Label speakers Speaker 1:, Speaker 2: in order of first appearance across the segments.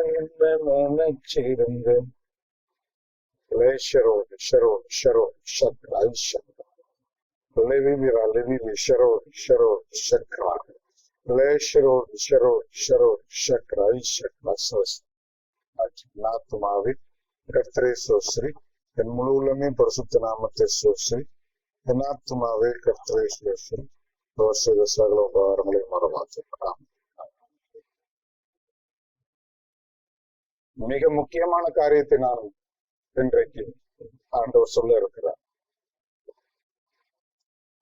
Speaker 1: தேவகுமாரா என்ன நினைச்சிருங்க லேஷரோ ஷரோ ஷரோ ஷக்ரா ஷக்ரா லெவிமிரா லெவிமி ஷரோ ஷரோ ஷக்ரா லேஷரோ ஷரோ ஷரோ ஷக்ரா ஷக்ரா சோஸ் நாத்துமாவி கர்த்தரே சோஸ்ரீ என் முழு உள்ளமே பரிசுத்த நாமத்தை சோஸ்ரீ என் ஆத்துமாவே கர்த்தரே சோஸ்ரீ அவர் செய்த சகல உபகாரங்களை மறவாக்கலாம் மிக முக்கியமான காரியத்தை நான் இன்றைக்கு ஆண்டவர் சொல்ல இருக்கிறார்.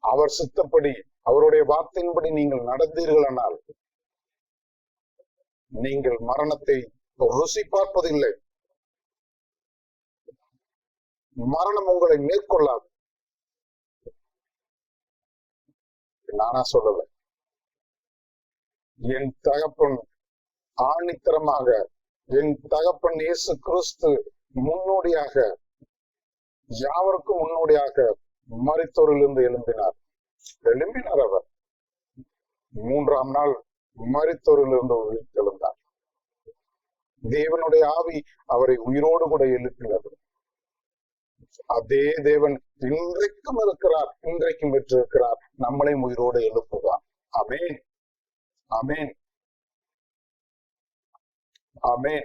Speaker 1: அவர் சித்தப்படி அவருடைய வார்த்தையின்படி நீங்கள் நடந்தீர்களானால் நீங்கள் மரணத்தை ருசி பார்ப்பதில்லை. மரணம் உங்களை மேற்கொள்ளாது. நானா சொல்லல. என் தகப்பன் ஆணித்தரமாக என் தகப்பன் இயேசு கிறிஸ்து முன்னோடியாக யாவருக்கும் முன்னோடியாக மறித்தோரிலிருந்து எழும்பினார். எழும்பினார் அவர். மூன்றாம் நாள் மறித்தோரிலிருந்து எழுந்தார். தேவனுடைய ஆவி அவரை உயிரோடு கூட எழுப்பினது. அதே தேவன் இன்றைக்கும் இருக்கிறார் இன்றைக்கும் பெற்றிருக்கிறார் நம்மளையும் உயிரோடு எழுப்புவார். அமேன் அமேன் ஆமே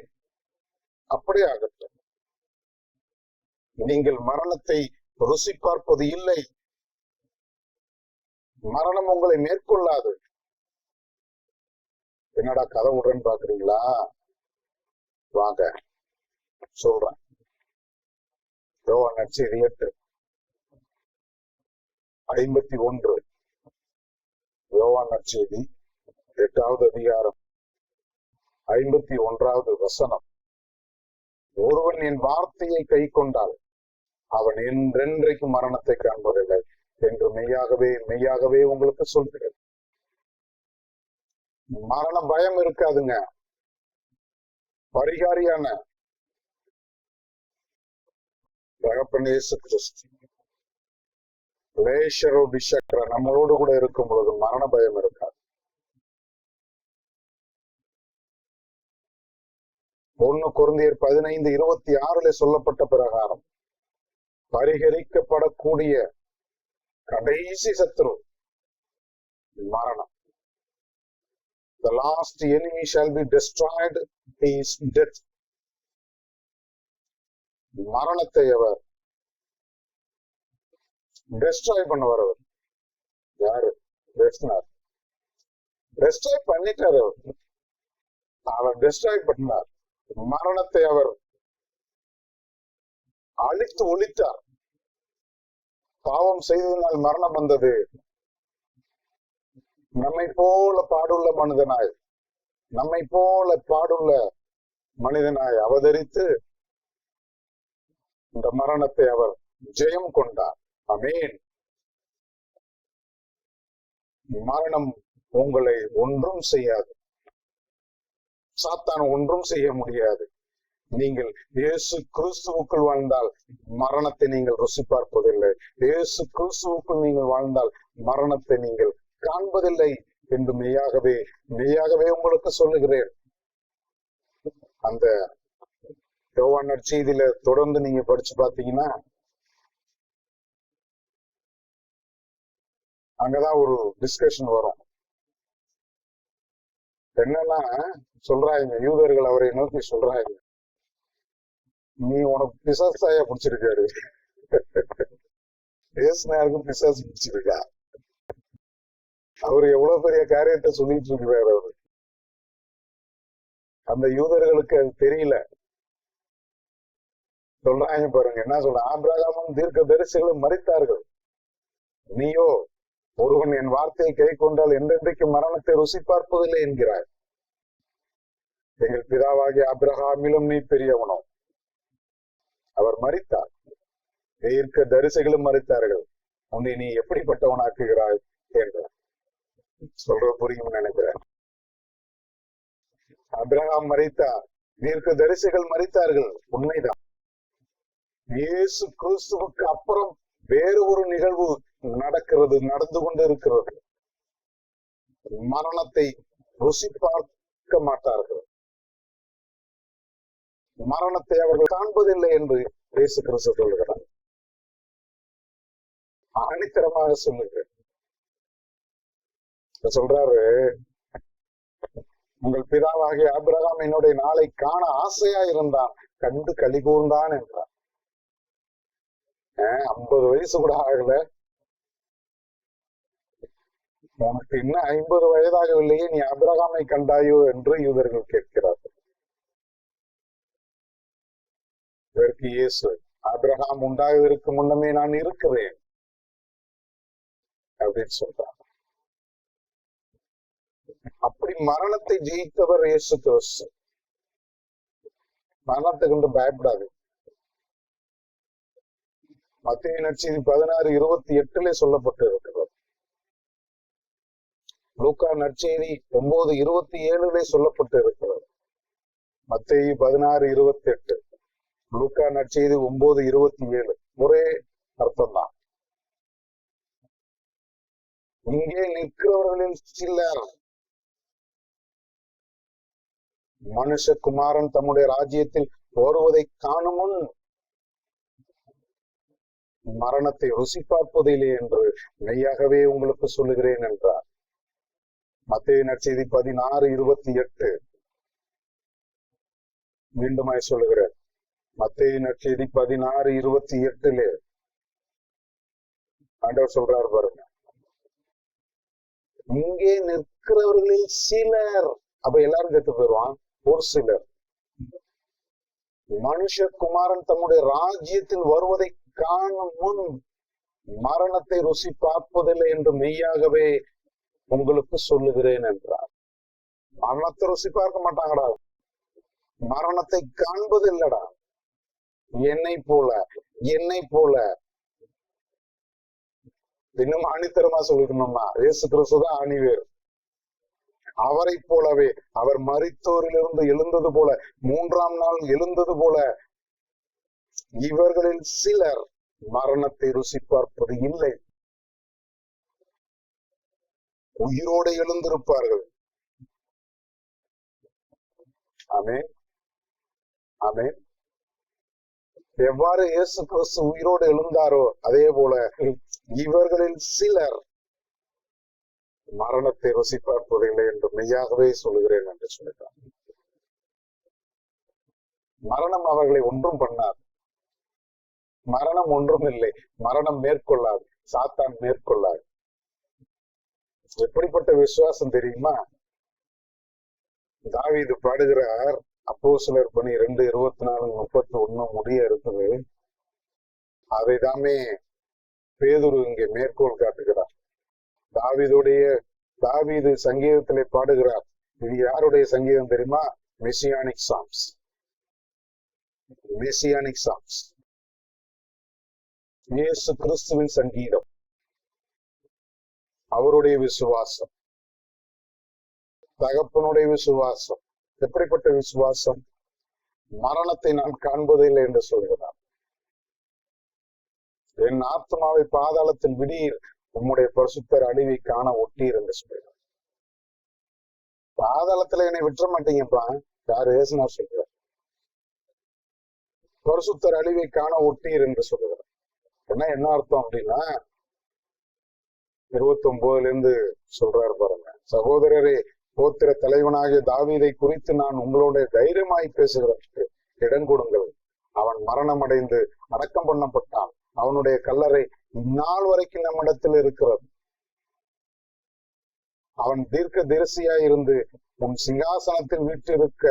Speaker 1: அப்படியே ஆகட்டும் நீங்கள் மரணத்தை ருசி பார்ப்பது இல்லை. மரணம் உங்களை மேற்கொள்ளாது. என்னடா கதை விடுறேன்னு பாக்குறீங்களா வாங்க சொல்றேன். யோவான் நற்செய்தி எட்டு ஐம்பத்தி ஒன்று. யோவான் நற்செய்தி எட்டாவது அதிகாரம். ஐம்பத்தி ஒன்றாவது வசனம். ஒருவன் என் வார்த்தையை கை கொண்டால் அவன் என்றென்றைக்கு மரணத்தை காண்பதில்லை என்று மெய்யாகவே மெய்யாகவே உங்களுக்கு சொல்கிறேன். மரண பயம் இருக்காதுங்க. பரிகாரியான தகப்பன் கிறிஸ்து. லேஷரோ பிஷக்ர நம்மளோடு கூட இருக்கும் பொழுது மரண பயம் இருக்காது. ஒண்ணு குருந்தியர் பதினைந்து இருபத்தி ஆறுல சொல்லப்பட்ட பிரகாரம். பரிகரிக்கப்படக்கூடிய கடைசி சத்ரு மரணம். The last enemy shall be destroyed is death. மரணத்தை அவர் டெஸ்ட்ராய் பண்ணவர் அவர். யாரு? டெஸ்ட்னார் டெஸ்ட்ராய் பண்ணிட்டார் அவர். அவர் டெஸ்ட்ராய் பண்ணார். மரணத்தை அவர் அழித்து ஒழித்தார். பாவம் செய்ததினால் மரணம் வந்தது. நம்மை போல பாடுள்ள மனிதனாய் நம்மை போல பாடுள்ள மனிதனாய் அவதரித்து இந்த மரணத்தை அவர் ஜெயம் கொண்டார். அமேன் மரணம் உங்களை ஒன்றும் செய்யாது. சாத்தான் ஒன்றும் செய்ய முடியாது. நீங்கள் இயேசு கிறிஸ்துவுக்குள் வாழ்ந்தால் மரணத்தை நீங்கள் ருசி பார்ப்பதில்லை இயேசு கிறிஸ்துவுக்குள் நீங்கள் வாழ்ந்தால் மரணத்தை நீங்கள் காண்பதில்லை என்று மெய்யாகவே மெய்யாகவே உங்களுக்கு சொல்லுகிறேன். அந்த யோவான் நற்செய்தியில தொடர்ந்து நீங்க படிச்சு பாத்தீங்கன்னா அங்கதான் ஒரு டிஸ்கஷன் வரும். என்னன்னா சொல்றாங்க யூதர்கள் அவரை நோக்கி சொல்றாங்க. நீ உனக்கு பிசாசாயா பிடிச்சிருக்காரு. பேசினாருக்கும் பிசாசு பிடிச்சிருக்கா? அவர் எவ்வளவு பெரிய காரியத்தை சொல்லிட்டு இருக்கிறார் அவரு. அந்த யூதர்களுக்கு அது தெரியல. சொல்றாங்க பாருங்க என்ன சொல்ற? ஆபிரகாமும் தீர்க்க தரிசிகளும் மறித்தார்கள் நீயோ ஒருவன் என் வார்த்தையை கை கொண்டால் என்றென்றைக்கு மரணத்தை ருசி பார்ப்பதில்லை என்கிறாய். எங்கள் பிதாவாகிய அப்ரஹாமிலும் நீ பெரியவனோ. அவர் மறித்தார் தீர்க்க தரிசிகளும் மறித்தார்கள் உன்னை நீ எப்படிப்பட்டவனாக்குகிறாய் என்றார். சொல்ற புரியும் நினைக்கிறேன். அபிரகாம் மறித்தார் தீர்க்க தரிசிகள் மறித்தார்கள் உண்மைதான். இயேசு கிறிஸ்துவுக்கு அப்புறம் வேறு ஒரு நிகழ்வு நடக்கிறது நடந்து கொண்டு இருக்கிறது. மரணத்தை ருசி பார்க்க மாட்டார்கள். மரணத்தை அவர்கள் காண்பதில்லை என்று இயேசு கிறிஸ்து சொல்லுகிறார். அனித்தரமாக சொல்லுகிறேன் சொல்றாரு உங்கள் பிதாவாகிய ஆபிரகாம் என்னுடைய நாளை காண ஆசையா இருந்தான் கண்டு களி கூர்ந்தான் என்றார். ஐம்பது வயசு கூட ஆகல. உனக்கு இன்னும் ஐம்பது வயதாகவில்லையே நீ அபிரகாமை கண்டாயோ என்று யூதர்கள் கேட்கிறார்கள். இதற்கு இயேசு அபிரகாம் உண்டாவதற்கு முன்னமே நான் இருக்கிறேன் அப்படின்னு சொல்றாங்க அப்படி மரணத்தை ஜெயித்தவர் இயேசு கிறிஸ்து. மரணத்தை கொண்டு பயப்படாது. மத்திய நட்சி பதினாறு இருபத்தி எட்டுல சொல்லப்பட்டு இருக்கிறது லூக்கா நற்செய்தி ஒன்பது இருபத்தி ஏழுல சொல்லப்பட்டு இருக்கிறது மத்திய பதினாறு இருபத்தி எட்டு லூக்கா நற்செய்தி ஒன்பது இருபத்தி ஏழு. ஒரே அர்த்தம்தான். இங்கே நிற்கிறவர்களில் சிலர் மனுஷகுமாரன் தம்முடைய ராஜ்யத்தில் வருவதை காணும் முன் மரணத்தை ருசி பார்ப்பதில்லை என்று மெய்யாகவே உங்களுக்கு சொல்லுகிறேன் என்றார். மத்திய நற்செய்தி பதினாறு இருபத்தி எட்டு. மீண்டுமாய் சொல்லுகிறேன். மத்திய நற்செய்தி பதினாறு இருபத்தி எட்டுல. ஆண்டவர் சொல்றாரு பாருங்க. இங்கே நிற்கிறவர்களில் சிலர் அப்ப எல்லாரும் செத்து போயிடுவான் ஒரு சிலர். மனுஷகுமாரன் தம்முடைய ராஜ்யத்தில் வருவதை காணும் முன் மரணத்தை ருசி பார்ப்பதில்லை என்று மெய்யாகவே உங்களுக்கு சொல்லுகிறேன் என்றார். மரணத்தை ருசி பார்க்க மாட்டாங்கடா. மரணத்தை காண்பது இல்லடா என்னை போல என்னை போல. இன்னும் ஆணித்தரமா சொல்லிக்கணும்னா இயேசு கிறிஸ்துதான் ஆணிவேர் அவரை போலவே அவர் மறித்தோரிலிருந்து எழுந்தது போல மூன்றாம் நாள் எழுந்தது போல இவர்களில் சிலர் மரணத்தை ருசி பார்ப்பது இல்லை. உயிரோடு எழுந்திருப்பார்கள். ஆமே ஆமே எவ்வாறு இயேசு கிறிஸ்து உயிரோடு எழுந்தாரோ அதே போல இவர்களில் சிலர் மரணத்தை ருசி பார்ப்பதில்லை என்று மெய்யாகவே சொல்லுகிறேன் என்று சொல்லிட்டார். மரணம் அவர்களை ஒன்றும் பண்ணாது. மரணம் ஒன்றும் இல்லை. மரணம் மேற்கொள்ளாது. சாத்தான் மேற்கொள்ளாது. எப்படிப்பட்ட விசுவாசம் தெரியுமா? தாவீது பாடுகிறார் அப்போ சிலர் பணி ரெண்டு இருபத்தி நாலு முப்பத்தி ஒண்ணு முடிய இருக்குது. அதை தாமே பேதுரு இங்கே மேற்கோள் காட்டுகிறார். தாவிதுடைய தாவிது சங்கீதத்திலே பாடுகிறார். இது யாருடைய சங்கீதம் தெரியுமா? மெசியானிக் சாங்ஸ் மெசியானிக் சாங்ஸ் இயேசு கிறிஸ்துவின் சங்கீதம். அவருடைய விசுவாசம். தகப்பனுடைய விசுவாசம். எப்படிப்பட்ட விசுவாசம்? மரணத்தை நான் காண்பதில்லை என்று சொல்கிறார். என் ஆத்மாவை பாதாளத்தில் விடீர் உம்முடைய பரிசுத்தர் அழிவை காண ஒட்டீர் என்று சொல்கிறார். பாதாளத்துல என்னை விட்டுற மாட்டீங்கப்பா. யார்? ஏசுனார் சொல்கிறார். பரிசுத்தர் அழிவை காண ஒட்டீர் என்று சொல்கிறார். என்ன என்ன அர்த்தம் அப்படின்னா இருபத்தி ஒன்பதுல இருந்து சொல்றாரு பாருங்க. சகோதரரே கோத்திர தலைவனாகிய தாவீதை குறித்து நான் உங்களுடைய தைரியமாய் பேசுகிறதற்கு இடம் கொடுங்கள். அவன் மரணம் அடைந்து அடக்கம் பண்ணப்பட்டான். அவனுடைய கல்லறை இந்நாள் வரைக்கும் நம்மிடத்தில் இருக்கிறது. அவன் தீர்க்க தரிசியாய் இருந்து உன் சிங்காசனத்தில் வீற்றிருக்க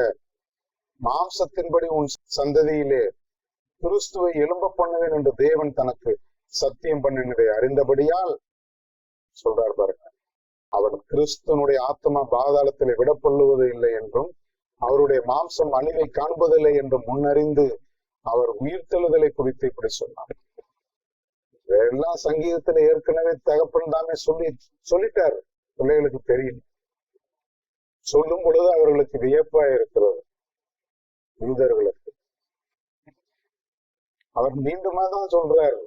Speaker 1: மாம்சத்தின்படி உன் சந்ததியிலே கிறிஸ்துவை எழும்ப பண்ணுவேன் என்று தேவன் தனக்கு சத்தியம் பண்ணினதை அறிந்தபடியால் சொல்றார் பாருங்க. அவன் கிறிஸ்துவனுடைய ஆத்மா பாதாளத்தில் விடப்பள்ளுவது இல்லை என்றும் அவருடைய மாம்சம் அழிவை காண்பதில்லை என்றும் முன்னறிந்து அவர் உயிர்த்தெழுதலை குறித்து இப்படி சொன்னார். இதெல்லாம் சங்கீதத்துல ஏற்கனவே தகப்பன் தாமே சொல்லி சொல்லிட்டாரு. பிள்ளைகளுக்கு தெரியும் சொல்லும் பொழுது அவர்களுக்கு வியப்பா இருக்கிறது. யூதர்களுக்கு. அவர் மீண்டுமா தான் சொல்றாரு.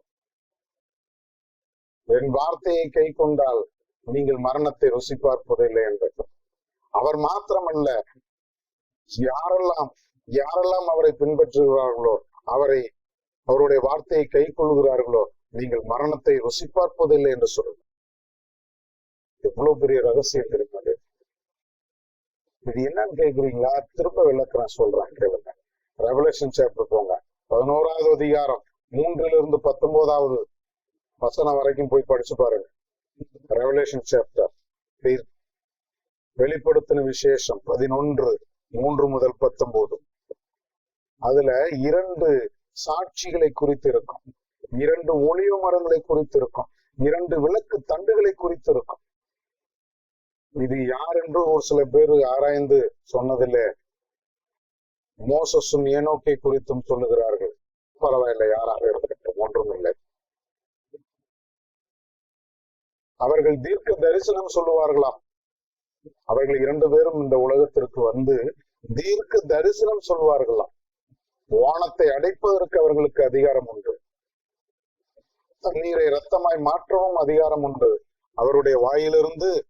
Speaker 1: என் வார்த்தையை கை கொண்டால் நீங்கள் மரணத்தை ருசி பார்ப்பதில்லை என்றது அவர் மாத்திரமல்ல யாரெல்லாம் யாரெல்லாம் அவரை பின்பற்றுகிறார்களோ அவரை அவருடைய வார்த்தையை கை கொள்கிறார்களோ நீங்கள் மரணத்தை ருசி பார்ப்பதில்லை என்று சொல்லுங்க எவ்வளவு பெரிய ரகசியம் இருக்கிறது இது என்னன்னு கேக்குறீங்களா திரும்ப விளக்குறேன் சொல்றேன் கேளுங்க. ரெவலேஷன் சாப்டர் போங்க. பதினோராவது அதிகாரம் மூன்றிலிருந்து பத்தொன்பதாவது வசனம் வரைக்கும் போய் படிச்சு பாருங்க. ரெவலேஷன் சாப்டர் வெளிப்படுத்தின விசேஷம் பதினொன்று மூன்று முதல் பத்தொன்பது. அதுல இரண்டு சாட்சிகளை குறித்து இருக்கும் இரண்டு ஒளிவு மரங்களை குறித்து இருக்கும் இரண்டு விளக்கு தண்டுகளை குறித்து இருக்கும் இது யார் என்று ஒரு சில பேர் ஆராய்ந்து சொன்னதில்லை. மோசஸும் ஏனோக்கை குறித்தும் சொல்லுகிறார்கள். பரவாயில்லை யாராக இருக்கட்டும் ஒன்றும் இல்லை. அவர்கள் தீர்க்க தரிசனம் சொல்லுவார்களாம். அவர்கள் இரண்டு பேரும் இந்த உலகத்திற்கு வந்து தீர்க்க தரிசனம் சொல்வார்களாம். வானத்தை அடைப்பதற்கு அவர்களுக்கு அதிகாரம் உண்டு. தண்ணீரை ரத்தமாய் மாற்றவும் அதிகாரம் உண்டு. அவருடைய வாயிலிருந்து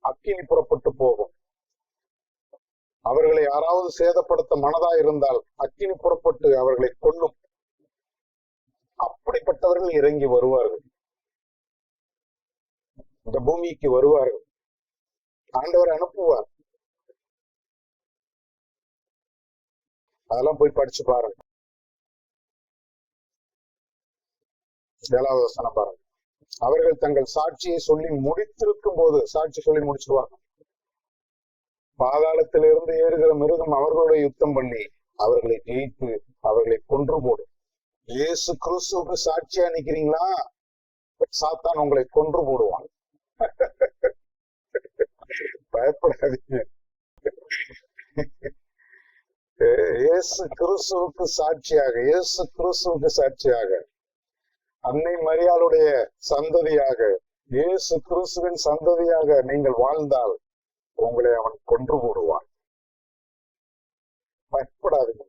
Speaker 1: அக்கினி புறப்பட்டு போகும். அவர்களை யாராவது சேதப்படுத்த மனதா இருந்தால் அக்கினி புறப்பட்டு அவர்களை கொல்லும். அப்படிப்பட்டவர்கள் இறங்கி வருவார்கள். இந்த பூமிக்கு வருவார்கள். ஆண்டவர் அனுப்புவார். அதெல்லாம் போய் படிச்சு பாருங்க. ஏழாவது வசனம் பாருங்க. அவர்கள் தங்கள் சாட்சியை சொல்லி முடித்திருக்கும் போது சாட்சி சொல்லி முடிச்சிருவாங்க. பாதாளத்திலிருந்து ஏறுகிற மிருகம் அவர்களோட யுத்தம் பண்ணி அவர்களை ஜெயித்து அவர்களை கொன்று போடும். இயேசு கிறிஸ்துவுக்கு சாட்சியா நிக்கிறீங்களா சாத்தான் உங்களை கொன்று போடுவான். பயப்படாதீங்க. இயேசு கிறிஸ்துவுக்கு சாட்சியாக இயேசு கிறிஸ்துவுக்கு சாட்சியாக அன்னை மரியாளுடைய சந்ததியாக இயேசு கிறிஸ்துவின் சந்ததியாக நீங்கள் வாழ்ந்தால் உங்களை அவன் கொன்று போடுவான். பயப்படாதீங்க.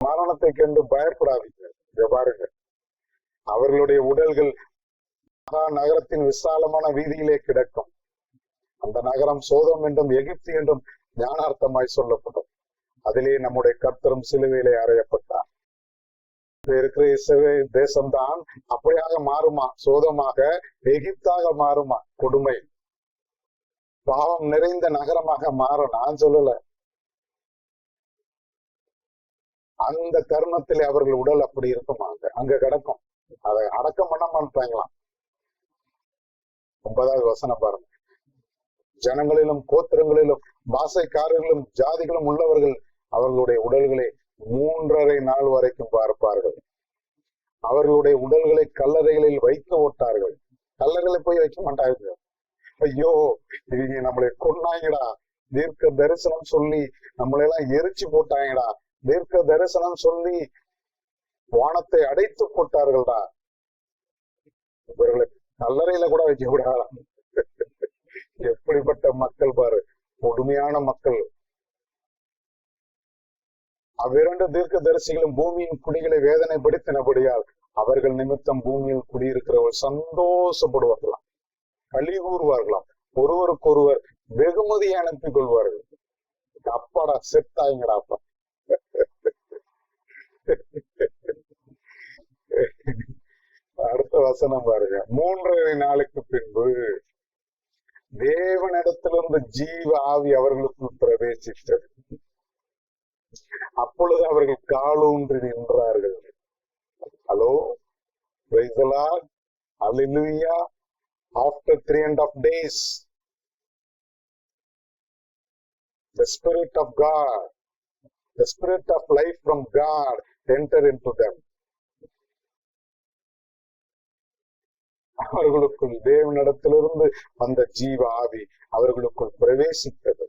Speaker 1: மரணத்தை கண்டு பயப்படாதீங்க. இதை பாருங்க. அவர்களுடைய உடல்கள் நகரத்தின் விசாலமான வீதியிலே கிடக்கும். அந்த நகரம் சோதம் என்றும் எகிப்து என்றும் ஞானார்த்தமாய் சொல்லப்படும். அதிலே நம்முடைய கர்த்தரும் சிலுவையிலே அறையப்பட்டார். இருக்கிற இசவே தேசம்தான் அப்படியாக மாறுமா? சோதமாக எகிப்தாக மாறுமா? கொடுமை. பாவம் நிறைந்த நகரமாக மாறும். நான் சொல்லல. அந்த தருணத்திலே அவர்கள் உடல் அப்படி இருக்குமா அங்க அங்க கிடக்கும். அதை அடக்கம் பண்ண மாட்டாங்களாம். ஒன்பதாவது வசனம் பாருங்க. ஜனங்களிலும் கோத்திரங்களிலும் பாசைக்காரர்களும் ஜாதிகளும் உள்ளவர்கள் அவர்களுடைய உடல்களை மூன்றரை நாள் வரைக்கும் பார்ப்பார்கள். அவர்களுடைய உடல்களை கல்லறைகளில் வைத்து ஓட்டார்கள். கல்லறைகளை போய் வைக்க மாட்டாங்க ஐயோ இவங்க நம்மளை கொண்டாங்கடா தீர்க்க தரிசனம் சொல்லி நம்மளை எல்லாம் எரிச்சு போட்டாங்கடா. தீர்க்க தரிசனம் சொல்லி வானத்தை அடைத்து போட்டார்கள்டா. இவர்களை கல்லறையில கூட வைக்க கூடாது. எப்படிப்பட்ட மக்கள் பாரு கொடுமையான மக்கள். அவ்விரண்டு தீர்க்க தரிசிகளும் பூமியின் குடிகளை வேதனைப்படுத்தினபடியால் அவர்கள் நிமித்தம் பூமியில் குடியிருக்கிறவர்கள் சந்தோஷப்படுவார்களாம். களி கூறுவார்களாம். ஒருவருக்கொருவர் வெகுமதியை அனுப்பிக் கொள்வார்கள். அப்பாடா செத்தாய்ங்கடா அப்பா. அடுத்த வசனம் பாருங்க. மூன்றரை நாளுக்கு பின்பு தேவனிடத்திலிருந்து ஜீவ ஆவி அவர்களுக்குள் பிரவேசித்தது. அப்பொழுது அவர்கள் காலூன்றி நின்றார்கள். Hello hallelujah after three and half days the spirit of God, the spirit of life from God enter into them. அவர்களுக்குள் தேவனிடத்திலிருந்து வந்த ஜீவ ஆவி அவர்களுக்குள் பிரவேசித்தது.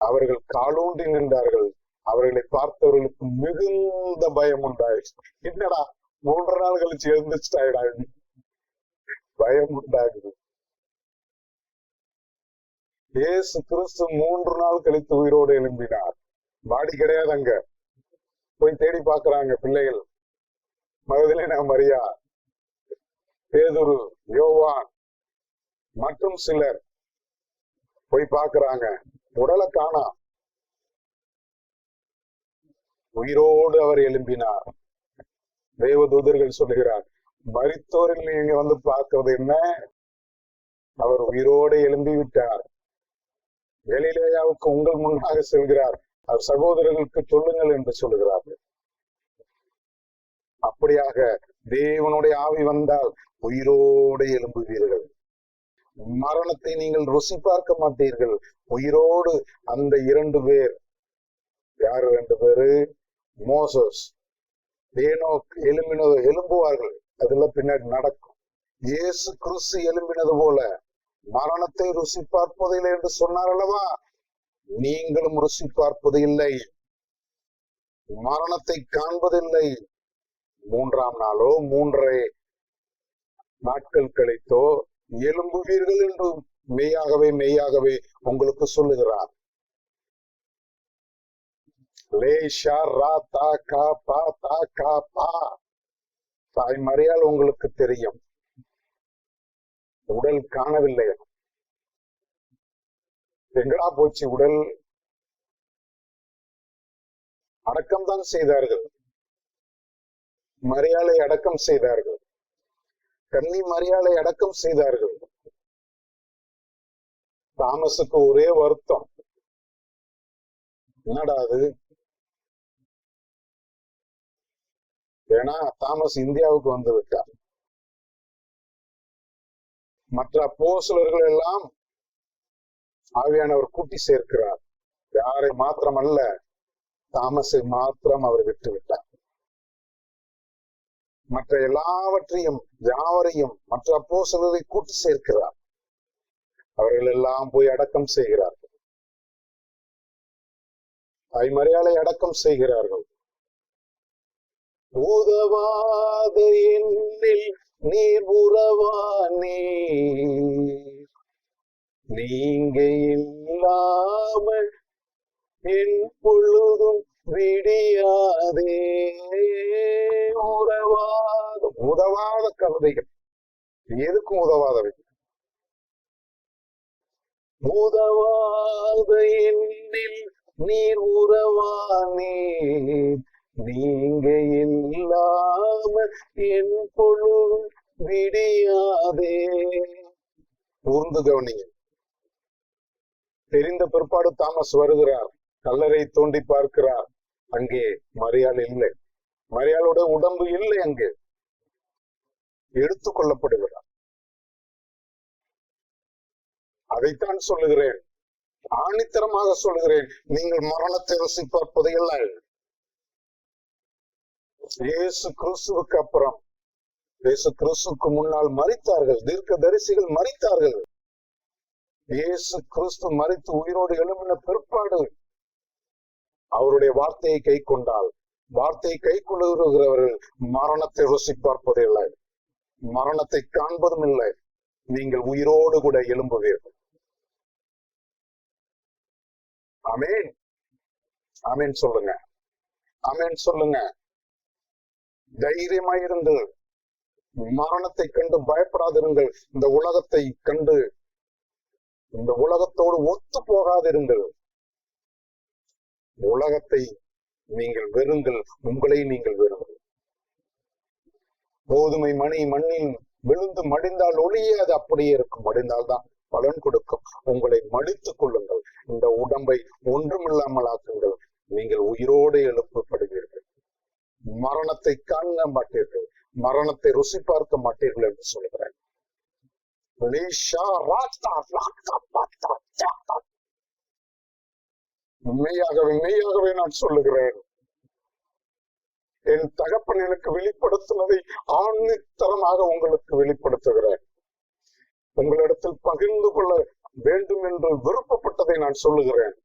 Speaker 1: அவர்கள் காலூன்றி நின்றார்கள். அவர்களை பார்த்தவர்களுக்கு மிகுந்த பயம் உண்டாயிடுச்சு என்னடா மூன்று நாள் கழிச்சு எழுந்துச்சுட்டாயிடா பயம் உண்டாகுது. இயேசு கிறிஸ்து மூன்று நாள் கழித்து உயிரோடு எழும்பினார். பாடி கிடையாது அங்க போய் தேடி பாக்குறாங்க பிள்ளைகள். மகதிலே நான் மரியா பேதுரு யோவான் மற்றும் சிலர் போய் பார்க்கறாங்க. உடலை காணா. உயிரோடு அவர் எழும்பினார். தேவதூதர்கள் சொல்லுகிறார் மருத்துவரில் நீங்க வந்து பார்க்கறது என்ன? அவர் உயிரோடு எழும்பி விட்டார். வெளியிலேயாவுக்கு உங்கள் முன்னாக செல்கிறார். அவர் சகோதரர்களுக்கு சொல்லுங்கள் என்று சொல்லுகிறார்கள். அப்படியாக தேவனுடைய ஆவி வந்தால் உயிரோடு எழும்புவீர்கள். மரணத்தை நீங்கள் ருசி பார்க்க மாட்டீர்கள். உயிரோடு அந்த இரண்டு பேர். யார் ரெண்டு பேரு? மோசஸ். ஏனோக் எலும்பினது எலும்புவார்கள் அதெல்லாம் பின்னாடி நடக்கும். இயேசு கிறிஸ்து எலும்பினது போல மரணத்தை ருசி பார்ப்பதில்லை என்று சொன்னார் அல்லவா? நீங்களும் ருசி பார்ப்பது இல்லை. மரணத்தை காண்பதில்லை. மூன்றாம் நாளோ மூன்றரை நாட்கள் கழித்தோ எழும்புவீர்கள் என்று மெய்யாகவே மெய்யாகவே உங்களுக்கு சொல்லுகிறார். லேஷா ரா தா கா பா தா கா பா. தாய் மறையால் உங்களுக்கு தெரியும். உடல் காணவில்லை. எங்கடா போச்சு உடல்? அடக்கம் தான் செய்தார்கள். மரியாதை அடக்கம் செய்தார்கள். கன்னி மரியாதை அடக்கம் செய்தார்கள். தாமஸுக்கு ஒரே வருத்தம். என்னடா அது? ஏன்னா தாமஸ் இந்தியாவுக்கு வந்து விட்டார். மற்ற போசலர்கள் எல்லாம் ஆவியானவர் கூட்டி சேர்க்கிறார். யாரை மாத்திரம் அல்ல தாமஸை மாத்திரம் அவர் விட்டு விட்டார். மற்ற எல்லாவற்றையும் யாவரையும் மற்ற பூசலரை கூட்டு சேர்க்கிறார். அவர்கள் எல்லாம் போய் அடக்கம் செய்கிறார்கள். தாய்மறையாளை அடக்கம் செய்கிறார்கள். உதவாத எண்ணில் நீர் உறவானே. நீங்க இல்லாமல் என் பொழுதும் விடியாதே உறவாத உதவாத கவிதைகள். எதுக்கும் உதவாதவை உதவாத எண்ணில் நீர் உறவானே நீங்க இல்லாம என் பொழுது விடியாதே. கூர்ந்து கவனிங்க. தெரிந்த பிற்பாடு தாமஸ் வருகிறார். கல்லறை தோண்டி பார்க்கிறார். அங்கே மரியாள் இல்லை. மரியாளோட உடம்பு இல்லை அங்கே. எடுத்துக் கொள்ளப்படுகிறார் அதைத்தான் சொல்லுகிறேன். ஆணித்தரமாக சொல்லுகிறேன். நீங்கள் மரணத்தை ருசி பார்ப்பது இயேசு கிறிஸ்துவுக்கு அப்புறம் இயேசு கிறிஸ்துவுக்கு முன்னால் மறித்தார்கள் தீர்க்க தரிசிகள் மறித்தார்கள் இயேசு கிறிஸ்து மறித்து உயிரோடு எழும்பின பிற்பாடு அவருடைய வார்த்தையை கை கொண்டால் வார்த்தையை கை கொள்ளுகிறவர்கள் மரணத்தை ருசி பார்ப்பதில்லை மரணத்தை காண்பதும் இல்லை. நீங்கள் உயிரோடு கூட எழும்புவீர்கள். அமேன் அமேன் சொல்லுங்க. அமேன் சொல்லுங்க. தைரியமாயிருந்து மரணத்தை கண்டு பயப்படாதிருங்கள். இந்த உலகத்தை கண்டு இந்த உலகத்தோடு ஒத்து போகாதிருங்கள். உலகத்தை நீங்கள் வெறுங்கள் உங்களை நீங்கள் வெறுங்கள். கோதுமை மணி மண்ணில் விழுந்து மடிந்தால் ஒளியே அது அப்படியே இருக்கும். மடிந்தால்தான் பலன் கொடுக்கும். உங்களை மடித்துக் கொள்ளுங்கள். இந்த உடம்பை ஒன்றுமில்லாமல் ஆக்குங்கள். நீங்கள் உயிரோடு எழுப்பப்படுவீர்கள். மரணத்தை காண மாட்டீர்கள். மரணத்தை ருசி பார்க்க மாட்டீர்கள் என்று சொல்கிறேன் உண்மையாகவே மெய்யாகவே நான் சொல்லுகிறேன். என் தகப்பன் எனக்கு வெளிப்படுத்தினதை ஆணித்தரமாக உங்களுக்கு வெளிப்படுத்துகிறேன். உங்களிடத்தில் பகிர்ந்து கொள்ள வேண்டும் என்று விருப்பப்பட்டதை நான் சொல்லுகிறேன்.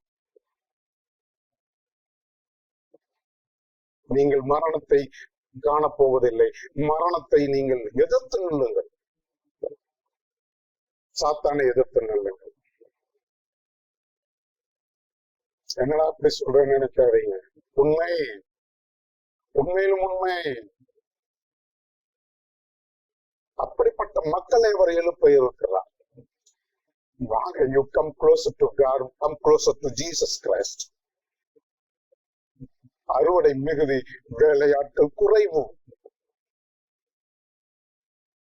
Speaker 1: நீங்கள் மரணத்தை காணப்போவதில்லை. மரணத்தை நீங்கள் எதிர்த்து நில்லுங்கள். சாத்தானை எதிர்த்து நில்லுங்கள். என்னடா அப்படி சொல்றேன்னு நினைக்காதீங்க. உண்மை. உண்மையிலும் உண்மை. அப்படிப்பட்ட மக்களை அவர் எழுப்ப இருக்கிறார். வாங்க you come closer to God come closer to Jesus Christ அறுவடை மிகுதி வேலையாட்கள் குறைவு.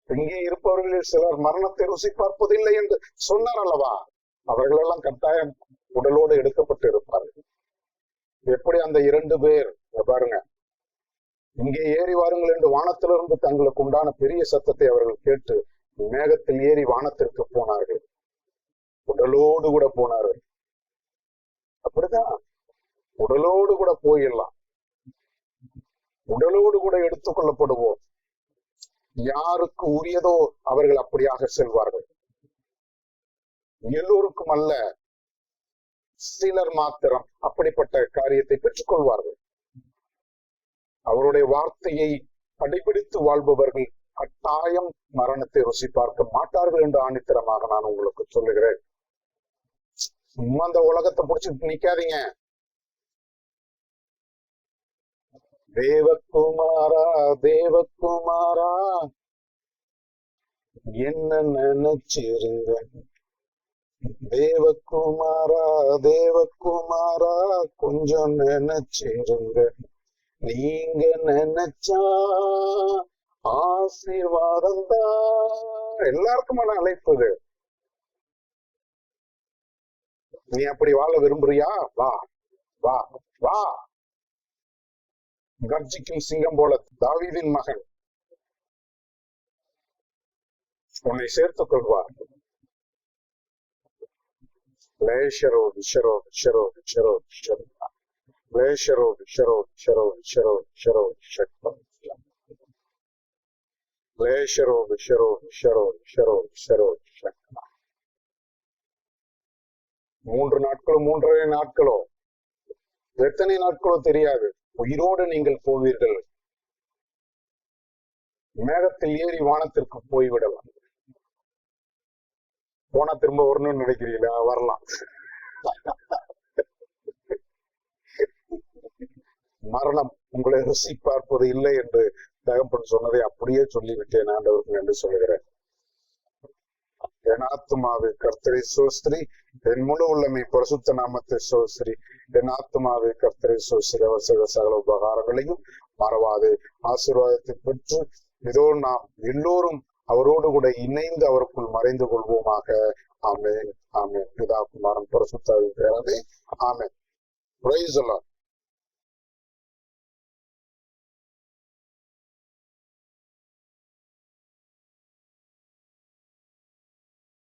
Speaker 1: இங்கே இருப்பவர்களில் சிலர் மரணத்தை ருசி பார்ப்பதில்லை என்று சொன்னார் அல்லவா? அவர்களெல்லாம் கட்டாயம் உடலோடு எடுக்கப்பட்டு இருப்பார்கள். எப்படி அந்த இரண்டு பேர் பாருங்க. இங்கே ஏறி வாருங்கள் என்று வானத்திலிருந்து தங்களுக்கு உண்டான பெரிய சத்தத்தை அவர்கள் கேட்டு மேகத்தில் ஏறி வானத்திற்கு போனார்கள். உடலோடு கூட போனார்கள். அப்படிதான் உடலோடு கூட போயிடலாம். உடலோடு கூட எடுத்துக் கொள்ளப்படுவோம். யாருக்கு உரியதோ அவர்கள் அப்படியாக செல்வார்கள். எல்லோருக்கும் அல்ல. சிலர் மாத்திரம் அப்படிப்பட்ட காரியத்தை பெற்றுக் கொள்வார்கள் அவருடைய வார்த்தையை கடைபிடித்து வாழ்பவர்கள் கட்டாயம் மரணத்தை ருசி பார்க்க மாட்டார்கள் என்று ஆணித்தரமாக நான் உங்களுக்கு சொல்லுகிறேன். சும்மா அந்த உலகத்தை பிடிச்சிட்டு நிக்காதீங்க. தேவகுமாரா தேவகுமாரா என்ன நினைச்சிருந்தேன்? தேவகுமாரா தேவகுமாரா கொஞ்சம் நினைச்சிருங்க. நீங்க நினைச்சா ஆசீர்வாதம் தான் எல்லாருக்குமான அழைப்பு இது. நீ அப்படி வாழ விரும்புறியா? வா வா வா. கர்ஜிக்கும் சிங்கம் போல தாவீதின் மகன். உன்னை சேர்த்துக் கொள்வார். லேஷரோ விஷரோ விஷரோ விஷரோ விஷரோ லேஷரோ விஷரோ விஷரோ விஷரோ விஷரோ விஷரோ லேஷரோ விஷரோ விஷரோ விஷரோ விஷரோ விஷரோ மூன்று நாட்களோ மூன்றரை நாட்களோ எத்தனை நாட்களோ தெரியாது உயிரோடு நீங்கள் போவீர்கள் மேகத்தில் ஏறி வானத்திற்கு போய்விடலாம் போனா திரும்ப வரணும்னு நினைக்கிறீங்களா? வரலாம். மரணம் உங்களை ருசி பார்ப்பது இல்லை என்று தகப்பன் சொன்னதை அப்படியே சொல்லிவிட்டேன் ஆண்டவருக்கு நன்றி சொல்லுகிறேன். என் ஆத்மாவை கர்த்தரை சோஸ்திரி என் முழு உள்ளமை பரிசுத்த நாமத்தை சோஸ்திரி. என் ஆத்மாவை கர்த்தரை சோஸ்திரி அவசர சகல உபகாரங்களையும் மறவாது. ஆசீர்வாதத்தை பெற்று இதோ நாம் எல்லோரும் அவரோடு கூட இணைந்து அவருக்குள் மறைந்து கொள்வோமாக. ஆமே ஆமே பிதா குமாரன் பரிசுத்தாவின் பேரவே ஆமே பிரைஸ்